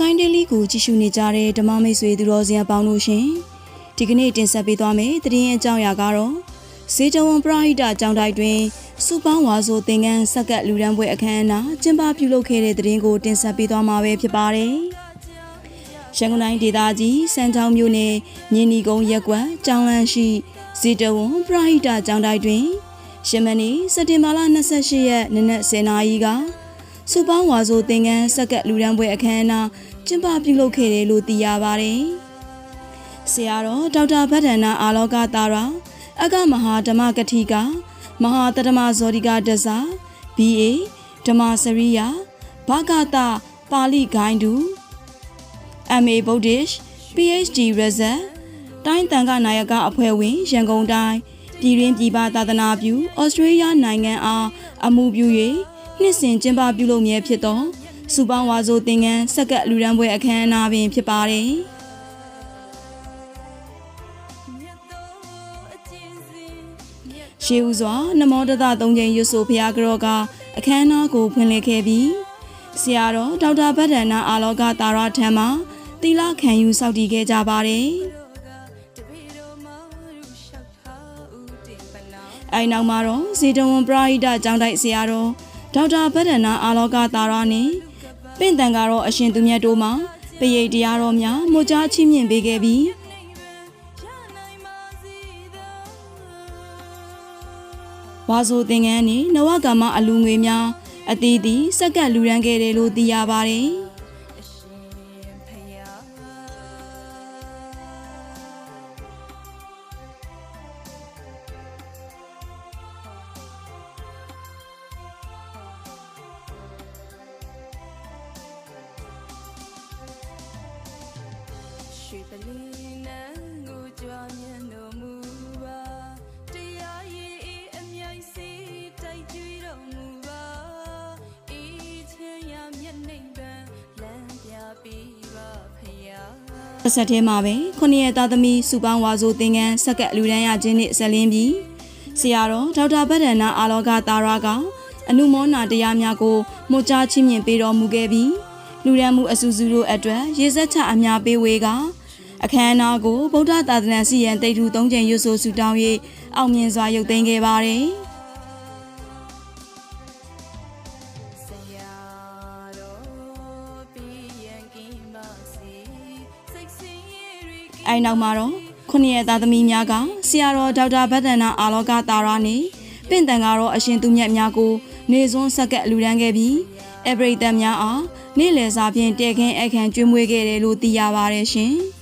Sky Daily ကိုကြည့်ရှုနေကြတဲ့ဓမ္မမိတ်ဆွေသူတော်စင်အပေါင်းတို့ရှင်ဒီကနေ့တင်ဆက်ပေးသွားမယ့်သတင်းအကြောင်းအရာကတော့ဈေးကြဝံပရာဟိတကျောင်းတိုက်တွင်စုပေါင်းဝါဆိုသင်္ကန်းဆက်ကပ်လူရန်ပွဲအခမ်းအနားကျင်းပပြုလုပ်ခဲ့တဲ့သတင်းကိုတင်ဆက်ပေးသွားမှာပဲဖြစ်ပါတယ်ရန်ကုန်တိုင်းဒေသကြီးစမ်းချောင်းမြို့နယ်မြင်းနီကုန်းရက်ကွက်ကျောင်းလန်းရှိဈေးတဝံပရာဟိတကျောင်းတိုက်တွင်ရှမနီစက်တင်ဘာလ28ရက်နေ့နက်10:00နာရီက စုပေါင်းဝါဆိုသင်္ကန်းဆက်ကပ်လူရန်ပွဲအခမ်းအနားကျင်းပပြုလုပ်ခဲ့တယ်လို့သိရပါတယ်။ဆရာတော်ဒေါက်တာဗဒ္ဒနာအာလောကတာရာအကမဟာဓမ္မကတိကမဟာတတမဇောတိကဒဇာ BA ဓမ္မစရိယဘာဂတာပါဠိဂိုင်းတူ MA Buddhist PhD Result တိုင်းတန်ခနာယကအဖွဲ့ဝင်ရန်ကုန်တိုင်းပြည်တွင်းပြည်ပသာသနာပြုဩစတြေးလျနိုင်ငံအားအမှုပြု၍ နှစ်စဉ်ကျင်းပပြုလုပ်မြဲဖြစ်သောစူပေါင်းဝါဆိုသင်္ကန်းဆက်ကပ်လူရန်ပွဲအခမ်းအနားပင်ဖြစ်ပါတယ်။ရှေးဦးစွာနမောတသသုံးချိန်ရွတ်ဆိုဖျားကြောကအခမ်းအနားကိုဖွင့်လှစ်ခဲ့ပြီးဆရာတော်ဒေါက်တာဗဒ္ဒနာအာလောကတာရထံမှသီလခံယူစောင့်တည်ခဲ့ကြပါတယ်။အဲနောက်မှာတော့ဇေတဝန်ပရာဟိတကျောင်းတိုက်ဆရာတော် ဒေါက်တာဗဒ္ဒနာအာလောကတာရနဲ့ပင့်တန်ကတော့အရှင်သူမြတ်တို့မှပရိတ်တရားတော်များမှုကြားချီးမြှင့်ပေးခဲ့ပြီးဝါဆိုသင်္ကန်းနဲ့နဝကမ္မအလူငွေများအသီးသီးစက္ကပ်လူရန်ခဲ့တယ်လို့သိရပါတယ်။ ရွှေပလင်းနန်းကိုကြွားမြတ်တော်မူပါတရားရည်အေးအမြိုက်စီတိုက်ကြွေတော်မူပါအေးချမ်းရမျက်နှိမ်ပန်းလမ်းပြပေးပါဖယားတစ်ဆက်တည်းမှာပဲခုနှစ်ရက်သားသမီးစုပေါင်းဝါဆိုသင်္ကန်းဆက်ကပ်လူဒန်းရခြင်းနဲ့ဆက်လင်းပြီးဆရာတော်ဒေါက်တာဗဒ္ဒနာအာလောကတာရကအနုမောနာတရားများကိုမှုကြားချင်းမြင်ပေးတော်မူခဲ့ပြီးလူဒန်းမှုအစုစုတို့အတွက်ရေစက်ချအများပေးဝေက အခမ်းအနားကိုဗုဒ္ဓသာသနာစီရင်တိတ်ထူသုံးချိန်ရွတ်ဆိုဆူတောင်း၍အောင်မြင်စွာရုပ်သိမ်းခဲ့ပါတယ်။ဆရာတော်ပြီးရန်ကင်းပါစေစိတ်ဆင်းရဲတွေကင်းအဲနောက်မှာတော့ခုနှစ်ရက်သားသမီးများကဆရာတော်ဒေါက်တာဗဒ္ဒနာအာလောကတာရနဲ့ပင့်တန်ကတော့အရှင်သူမြတ်များကို နေစွန်းဆက်ကပ်လူဒန်းခဲ့ပြီးအပရိသတ်များအားနေ့လည်စာဖြင့်တဲခင်းအခမ်းကျွေးမွေးခဲ့တယ်လို့သိရပါတယ်ရှင်။